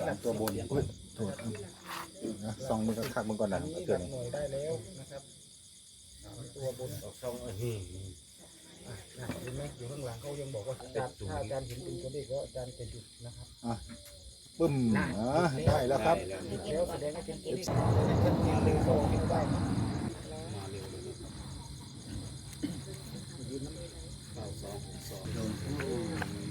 สามตัวบนโอ้ยโทษครับนะสองมือกันคักมันก่อนนะอันนี้เตืหอนลักหน่วยได้แล้วนะครับสามตัวบน ออกช่องอันนี้อะนะเห็นไหมอยู่ข้างหลังเขายังบอกว่าอาจารย์ถ้าอาจารย์เห็นเป็นตัวเลขแล้วอาจารย์จะหยุดนะครับปึ้มอ่าได้แล้วครับ ได้แล้วหยุดแล้วแสดงว่าเป็นตัวเลขชัดเจนเลยก็เห็นได้นะมาเร็วเลยเก้าสองหกสองกระ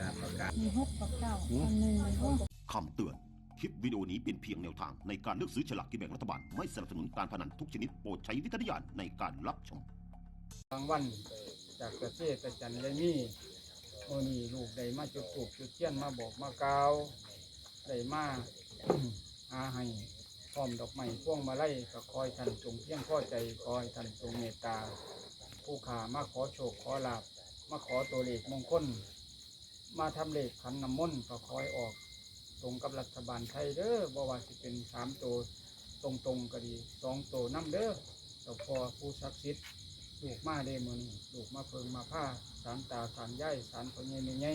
ดาษประกาศมีหกกับเก้าอันหนึ่งมีหกคำเตือน คลิปวิดีโอนี้เป็นเพียงแนวทางในการเลือกซื้อฉลากกินแบ่งรัฐบาล ไม่สนับสนุนการพนันทุกชนิดโปรดใช้วิจารณญาณในการรับชม บางวันจากเกษตรจันทร์ได้มีโมนี่ลูกได้มาจุดถูกจุดเทียนมาบอกมากล่าวได้มา อาให้พร้อมดอกไม้พวงมาลัยก็คอยท่านจงเพียงพอใจคอยท่านจงเมตตา ผู้ขามาขอโชคขอลาบมาขอตัวเลขมงคล มาทำเลขขันน้ำมนต์ก็คอยออก ตรงกับรัฐบาลไทยเด้อบ่ว่าสิเป็นสามตัวตรงตรงๆก็ดีสองตัวน้ำเด้อเจ้าพ่อผู้ศักดิ์สิทธิ์ลูกมาเดมือนี้ลูกมาเพิงมาผ้าสารตาสารย่ายสารพญ่แม่ใหญ่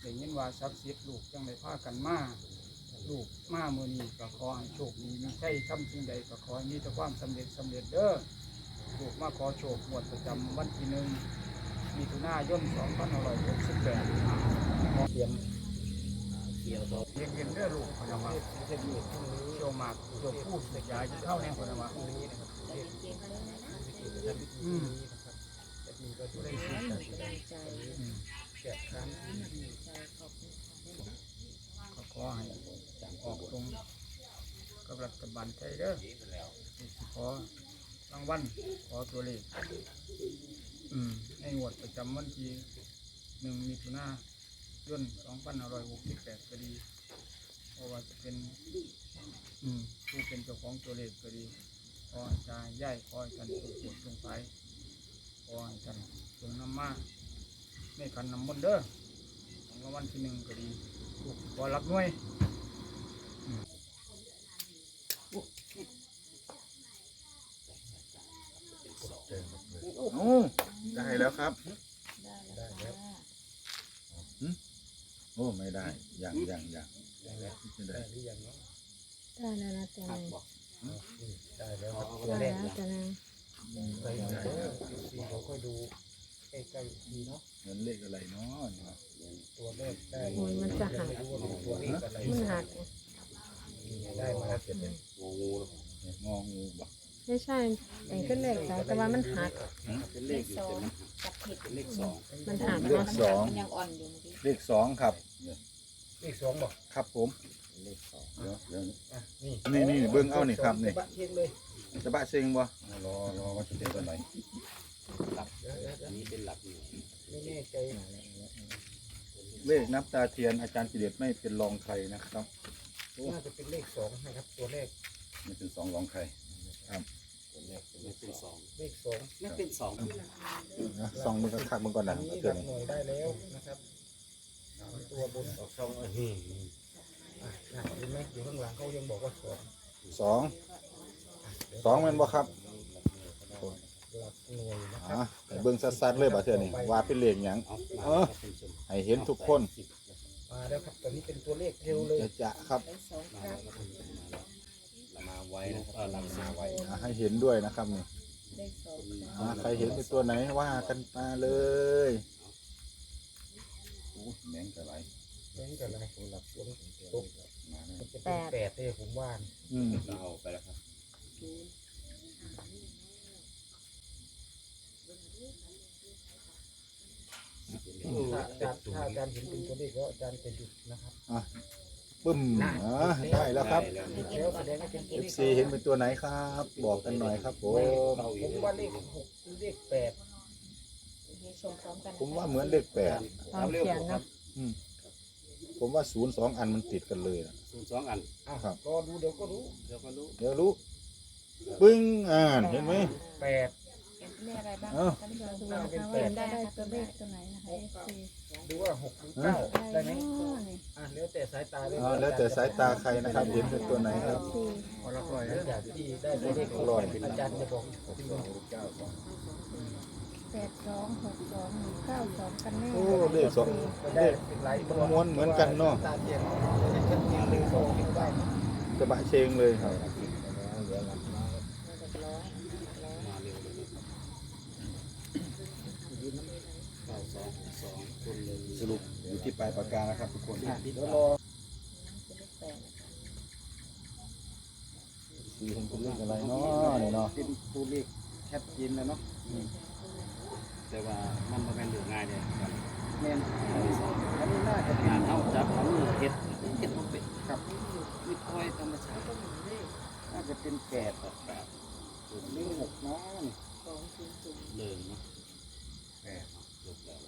ได้ยินว่าศักดิ์สิทธิ์ลูกจังได้ากันมาลูกมามือนี้ก็ขอให้โชคดีมีใช่ทำสิ่งใดก็ขอให้มีแต่ความสำเร็จสำเร็จเด้อลูกมาขอโชคหมวดประจำวันที่หนึ่ง มีถุนายนสองพันห้าร้อยหกสิบแปดขอเตรียมเกี่ยวต่อเรียนเรียนเรื่องลูกพนมาเชี่ยวหมากเชี่ยวพูดเสียยายจะเข้าในพนมาอืมอืมแจกครั้งก็ขอให้ออกตรงกับรัฐบาลไทยเด้อขอรางวัลขอตัวเลขอืม ในงวดประจำวันที่หนึ่งมิถุนายนสองพันห้าร้อยหกสิบแปดก็ดีเพราะว่าจะเป็นผู้เป็นเจ้าของตัวเลขก็ดีขอให้ตายย่ายขอให้ท่านสุขสุขสงไปขอให้ท่านจงนำมาในขันน้ำมนต์เด้อของวัลที่หนึ่งก็ดีลูกขอรับหน่วยโอ้ ได้แล้วครับ ได้แล้วโอ้ไม่ได้ยังยังยังไม่ได้ได้หรือยังเนาะได้แล้วนะตัวนึงได้แล้วเอาครับเอาได้แรกแล้วตัวนึงไปเด้อสี่เราค่อยดูใกล้ๆอีกทีเนาะเงินเลขอะไรเนาะนี่วะตัวเลขได้โอ้ยมันจะหักไม่รู้ว่าเป็นตัวเลขอะไรมันหักได้มาแล้วเจ็ดงองูแล้วเนี่ยงองูบอก ไม่ใช่แต่ก็เลขสองแต่ว่ามันหัก เป็นเลขอยู่แต่มันเป็นเลขสองมันหักเลขสองยังอ่อนอยู่เมื่อกี้เลขสองครับ เลขสองบอกครับผมเลขสองเดี๋ยวเดี๋ยวอะนี่นี่นี่เบิ้งเอานี่ครับนี่บะเทียงเลยจะบะเซ็งบ่รอรอว่าจะเป็นตัวไหนหลักเดี๋ยวเดี๋ยวเดี๋ยวอันนี้เป็นหลักหน่วยไม่แน่ใจเลขนับตาเทียนอาจารย์ปิเดชไม่เป็นรองใครนะครับน่าจะเป็นเลขสองนะครับ ตัวเลขไม่เป็นสองรองใคร ตัวแรกไม่เป็นสองเลขสองไม่เป็นสองนะสองมือกันคักมันก่อนอันะนนี้เตืหอนลักหน่วยได้แล้วนะครับสามตัวบนออกช่องอันนี้อะนะเห็นไหมอยู่ข้างหลังเขายังบอกว่าสองสองสองแมันบ่ครับหลักหน่วยนะคอะรับให้เบิ้งสัดๆเลยบ่เทื่อนี่ว่าเป็นเลขหยัง เอาเอมาอเป็นชมให้เห็นทุกคน มาแล้วครับตอนนี้เป็นตัวเลขเร็วเลยจะจะครับได้สองคมารั้งแล้วเป็นชมมาแล้วเรามา ไว้นะครับเออเรามาไว้อะให้เห็นด้วยนะครับนี่ได้สองครั้งอะใครเห็นเป็นตัวไหนว่ากันมาเลยแบงค์กับไรแบงค์กับอะไรหลักตัวตกมานะมันจะเป็นแปดเลยผมว่าอืมเราเอาไปแล้วครับถ้าอาจารย์ถ้าอาจารย์เห็นเป็นตัวเลขแล้วอาจารย์จะหยุดนะครับ ปึ้มอะได้แล้วครับได้แล้วหยุดแล้วแสดงว่าเป็นตัวเลข FC เห็นเป็นตัวไหนครับ บอกกันหน่อยครับผมเราอีผกมว่าเลขหกหรือเลขแปดให้ชมพร้อมกันผมว่าเหมือนเลขแปดตอนเขียนเนาะอืมผมว่าศูนย์สองอันมันติดกันเลยนะ ศูนย์สองอันอะครับ รอดูเดี๋ยวก็รู้เดี๋ยวก็รู้เดี๋ยวรู้ปึ้งอ่านเห็นไหมแปด เลขอะไรบ้างเอ้าท่านผู้ชมดูนะคะว่าได้ตัวเลขตัวไหนนะคะ FC ดูว่าหกหรือเก้าได้ไหมอ๋อนี่อะแล้วแต่สายตาเลยอ่าแล้วแต่สายตาใครนะครับเห็นเป็นตัวไหนครับสี่พอละร้อยแล้วจากที่ได้ตัวเลขร้อย อาจารย์จะบอกแปดสองหกสองหนึ่งเก้าสองกันแน่โอ้เลขสอง ก็เลได้ขเป็นหลายตัวมันม้วนเหมือนกันเนอะตาเทียนโชว์ให้ได้กระบะเชงเลยครับสรุปอยู่ ที่ปลายปากกานะครับทุกคนเดี๋ยวรอสีเห็นเป็นเลขอะไรเนาะนี่เนาะเป็นตัวเลขชัดเจนแล้วเนาะแต่ว่ามันมาเป็นเรื่องง่ายเลยครับแม่นอันนี้น่าจะเป็นงานเท่าจับเอามือเฮ็ดเฮ็ดบ่เป็นครับมีคอยธรรมชาติน่าจะเป็นแปดแบบแบบหรือหกเนาะนี่เดินเนาะแปดเนาะจบแล้ว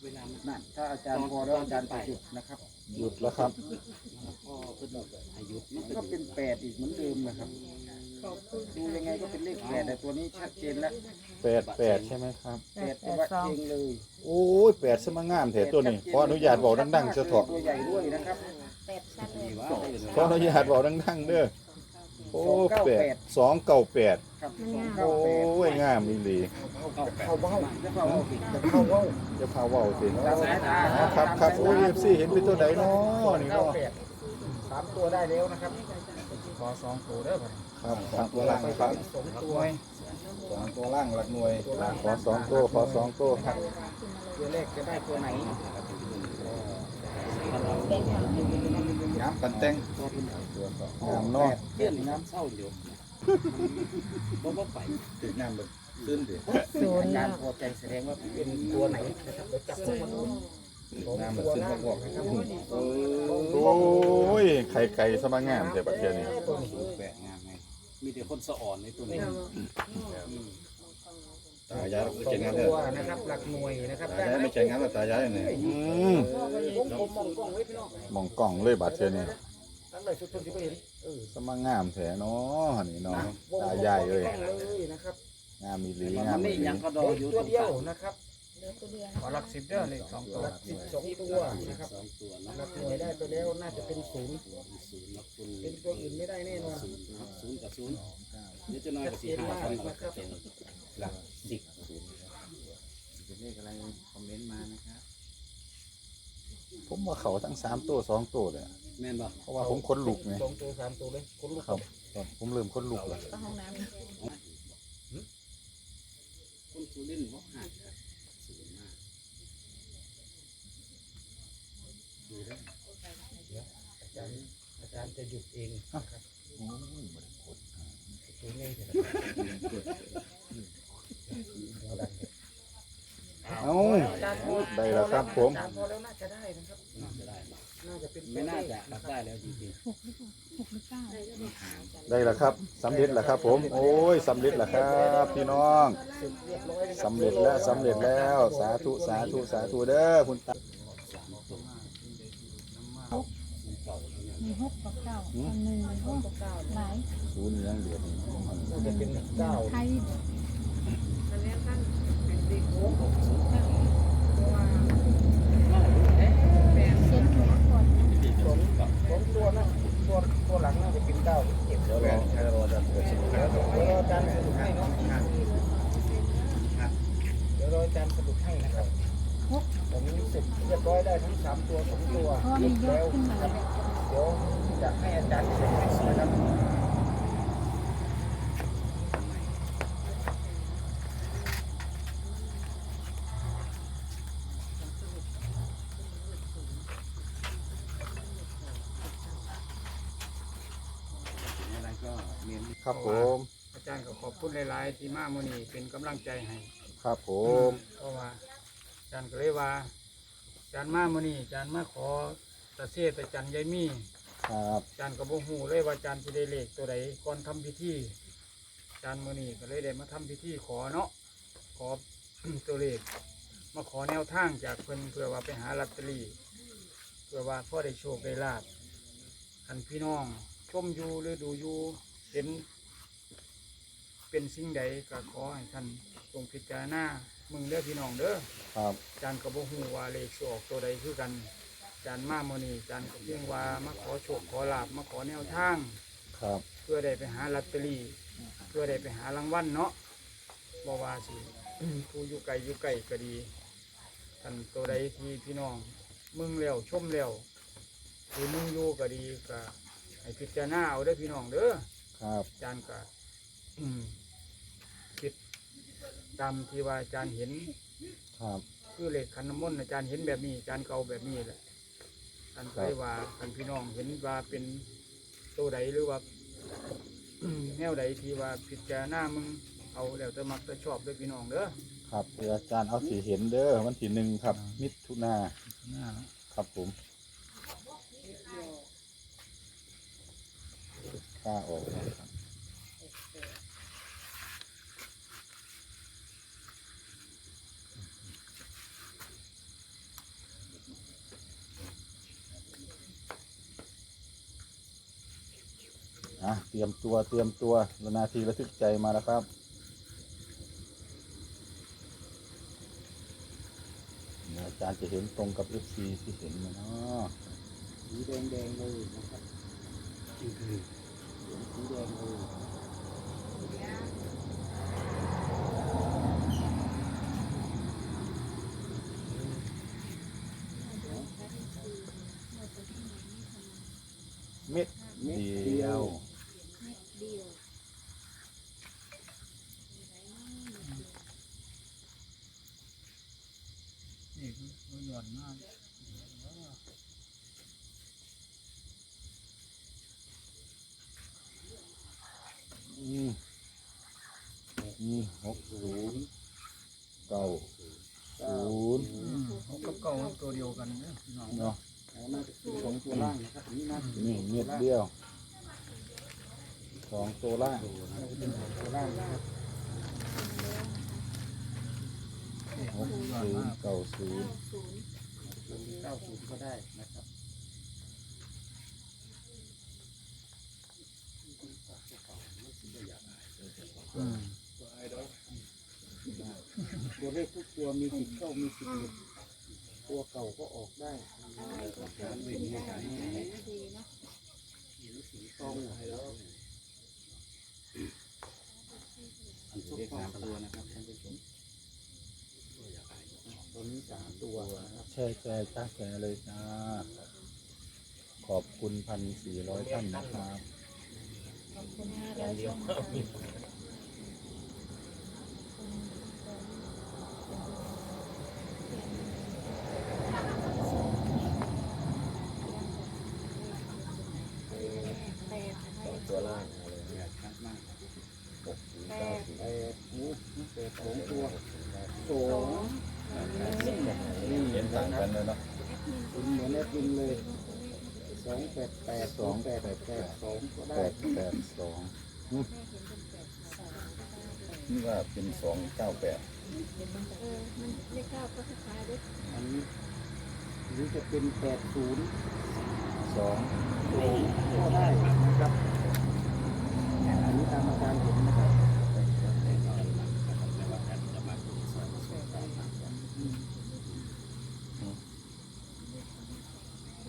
เห็นบ่เวลามันนั่นถ้าอาจารย์พอแล้วอาจารย์ไปจุดนะครับหยุดแล้วครับพอเพิ่นอายุมันก็เป็นแปดอีกเหมือนเดิมนะครับดูยังไงก็เป็นเลขแปดแต่ตัวนี้ชัดเจนแล้วแปดแปดใช่ไหมครับแปดตัววัดเองเลยโอ้ยแปดสมังงามแถตัวนี้ขออนุญาตบอกดังๆเสะเถาะตัวใหญ่ด้วยนะครับแปดชัดเลยนี่ว่าเดินขออนุญาตบอกดังๆเด้อโอ้แปดสองเก้าแปด ครับโอ้ยงามอีหลีเข้าเบ้าจะเข้าเบ้าจะเข้าเบ้าจะพาเว้าสิตามสายตาครับครับโอ้ยเอฟซีเห็นเป็นตัวใดเนาะนี่เก้าเนาะแปดสามตัวได้แล้วนะครับขอสองตัวเด้อครับครับสองตัวล่างครับสองตัวสองตัวล่างหลักหน่วยขอสองตัวขอสองตัวครับตัวเลขจะได้ตัวไหนน้ำกันแต่งงามเนาะเพื่อนน้ำเศร้าอยู่ บ่บ่ไปติดน้ำแบบขึ้นดิศูนอาย์จาแล้รวย์พอใจแสดงว่าเป็นตัวไหนนะครับเดี๋ยวจับตัวมาดูสองน้ำแบบตัวขึ้นนะงอกนะครับโอ้ยไข่ไก่สมังงามแต่ประเทศนี้แปะงามไงมีแต่คนสะอ่อนในตัวนี้ตายายสองตัวนะครับ หลักหน่วยนะครับได้ไหมไม่ใช่งานตายายเนี่ยอืมวงกลมมองกล้องไว้พี่น้องมองกล้องเลยบัดเทศนี้ ตั้งแต่ชุดต้นที่ไปเห็นเออสมังงามแท้เนาะนี่เนาะวงกลมตายายเลยมองกล้องเลยนะครับงามอีหลีมันงามนี่อีหลียังก็ดอเลขอยู่ตัวตรงเดีกยลางวนะครับเหลือตัวเดียวขอหลักสิบเด้อเลขสองตัวหลักสิบสองตัวนะครับสองตัวเนาะหลักหน่วยได้ไปแล้วน่าจะเป็นศูนย์ศูนย์นับคุณเป็นตัวอื่นไม่ได้แน่นอนศูนย์ครับศูนย์กับศูนย์เดี๋ยวจะน้อยกับสี่ห้าพันนะครับหลักสิบเป็นเลขอะไรคอมเมนต์มานะครับผมว่าเขาทั้งสามตัวสองตัวเลย แม่นบ่เพราะว่าผมขนลุกไงสองตัวสามตัวเลยคนลุกครับครับ ผมเริ่มขนลุกแล้วก็ห้องน้ำนะคนสุรินทร์บอกห้าครับศูนย์มากดูได้อาจารย์อาจารย์จะหยุดเองนะครับโอ้ยบ่ได้กดตัวนี้เถอะเอ้าได้แล้วครับผมอาจารย์พอแล้วน่าจะได้นะครับน่าจะได้ น่าจะเป็นไม่น่าจะรับได้แล้วจริงได้แล้วครับสำเร็จแล้วครับ ผมโอ้ยสำเร็จแล้วครับ พี่น้องเรียบร้อยนะครับสำเร็จแล้วสำเร็จแล้ว สาธุสาธุสาธุเด้อคุณตามีหกกับเก้าอันหนึ่งมีหกกับเก้าหลายศูนย์ยังเดือดน่าจะเป็นเก้าไทยเส้นหัวก่อน สองสองตัวนะตัวตัวหลังน่าจะเป็นเก้าเจ็ด เดี๋ยวรอแค่รอจะเกิดสิบห้า เดี๋ยวรออาจารย์สรุปให้เนาะเดี๋ยวรออาจารย์สรุปให้นะครับผมเสร็จเรียบร้อยได้ทั้งสามตัวสองตัว เพราะว่ามียอ แล้ ด ว ขึ้นมา ครับเดี๋ยวจะให้อาจารย์สรุปให้นะครับ ๆอะไรก็เน้น ครับผม อาจารย์ก็ขอบคุณหลาย ๆ ที่มาโมอนี่เป็นกำลังใจให้ครับผม เพราะว่าอาจารย์ก็เลยว่าอาจารย์มาโมอนี่อาจารย์มาขอตะเสียตะจันยายมีครับ อาจารย์ก็บ่ฮู้เลยว่าอาจารย์สิได้เลขตัวใดก่อนทำพิธีอาจารย์มื้อนี้ก็เลยได้มาทำพิธีขอเนาะขอ ตัวเลข มาขอแนวทางจากเพิ่นเพื่อว่าไปหาลอตเตอรี่เพื่อว่าพ่อได้โชคได้ลาบคันพี่น้องชมอยู่หรือดูอยู่เห็น เป็นสิ่งใดก็ขอให้ท่านทรงพิจารณามึงเด้อพี่น้องเด้อครับอาจารย์ก็บ่ฮู้ว่าเลขสิออกตัวใดคือกันอาจารย์มามื้อนี้อาจารย์ก็เพียงว่ามาขอโชคขอลาบมาขอแนวทาง ครับเพื่อได้ไปหาลอตเตอรี่ เพื่อได้ไปหารางวัลเนาะบ่ว่าสิ ผู้อยู่ไกลอยู่ไกลก็ดีท่านตัวใดที่พี่น้องมึงแล้วชมแล้วผู้หนึงอยู่ก็ดีก็ให้พิจารณาเอาเด้อพี่น้องเด้อครับ อาจารย์ก็อืม คิดตามที่ว่าอาจารย์เห็น ครับคือเลขขันน้ำมนต์อาจารย์เห็นแบบนี้อาจารย์เก่าแบบนี้แหละอาจารย์ก็เลยว่าคันพี่น้องเห็นว่าเป็นตัวใดหรือว่า แนวใดที่ว่าพิจารณามึงเอาแล้วจะมักจะชอบเด้วยพี่น้องเด้อครับเดี๋ยวอาจารย์เอาสีเห็นเด้อวันที่หนึ่งครับ มิถุนาครับผมข้าออกนะครับ อะเตรียมตัวเตรียมตัวนาทีระทึกใจมาแล้วครับเดี๋ยวอาจารย์จะเห็นตรงกับ FC ที่เห็นไหมเนาะสีแดงแดงๆเลยนะครับสีแดงเลยเม็ดเดียว เดียว นี่คือหย่อนมาก อืมอื มหกศูนย์เก้าศูนย์เขากับเก่าตัวเดียวกันเด้อพี่น้องเนาะเอาน่าจะเป็นสองตัวล่างนะครับอันนี้นะนี่เม็ดเดียวสองตัวล่างตัวล่างนะครับหกศูนย์เก้าศูนย์เก้าศูนย์ก็ได้นะครับอืม ตัวเลขทุกตัวมีสิทธิ์เข้ามีสิทธิ์หลุดตัวเก่าก็ออกได้การเว้นให้การให้ดีเนาะต้องแล้วเลขสามตัวนะครับท่านผู้ชมตัวนี้สามตัวนะครับแช่แช่จ้าแช่เลยจ้าขอบคุณพันสี่ร้อยท่านนะครับ ขอบคุณห้าร้อยช่องค่ะ ตัวล่างอะไรเนี่ยชัดมากหกศูนย์เก้าศูนย์แปดหูแปดสองตัวสอง นี่เห็นต่างกันเลยเนาะคุณเหมือนแอดมินเลยสองแปดแปดสองแปดแปดสองก็แปได้ดแปดสองนี่ว่าเป็นสองเก้าแปดเออมันเลขเก้าก็คล้ายๆด้วยอันนี้หรือจะเป็นแปดศูนย์สองก็ได้นะครับอันนี้ตามอาจารย์เห็นนะครับ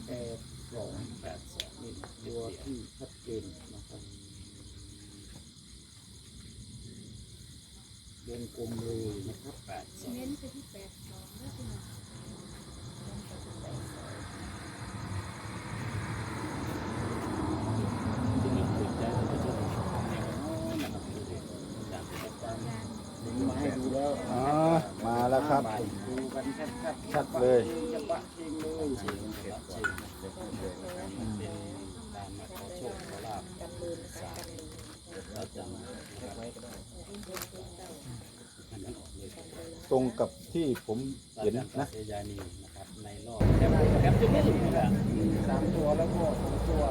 แปดสองแปดสองนี่ตัวที่ชัดเจนนะครับว งกลมเลยนะครับแปดสองเน้นไปที่แปดสองแล้วคุณที่นี่ติดใจท่านผู้ชมนะครับดูดิจากอาจารดึงมาให้ดูแล้วอ๋อมาแล้วครับ ดูกันชัดๆชัดเลยจะปะเองเลยเสียงเก็บเสียงเป็นการมาขอโชคขอลาบกันลืนกันลืนเราจะมาไว้ก็ได้ให้มันออกเลย ตรงกับที่ผมเห็นนะเซยานีนะครับในรอบแคปแคปจะไม่ถึงนี่แหละสามตัวแล้วก็สองตัว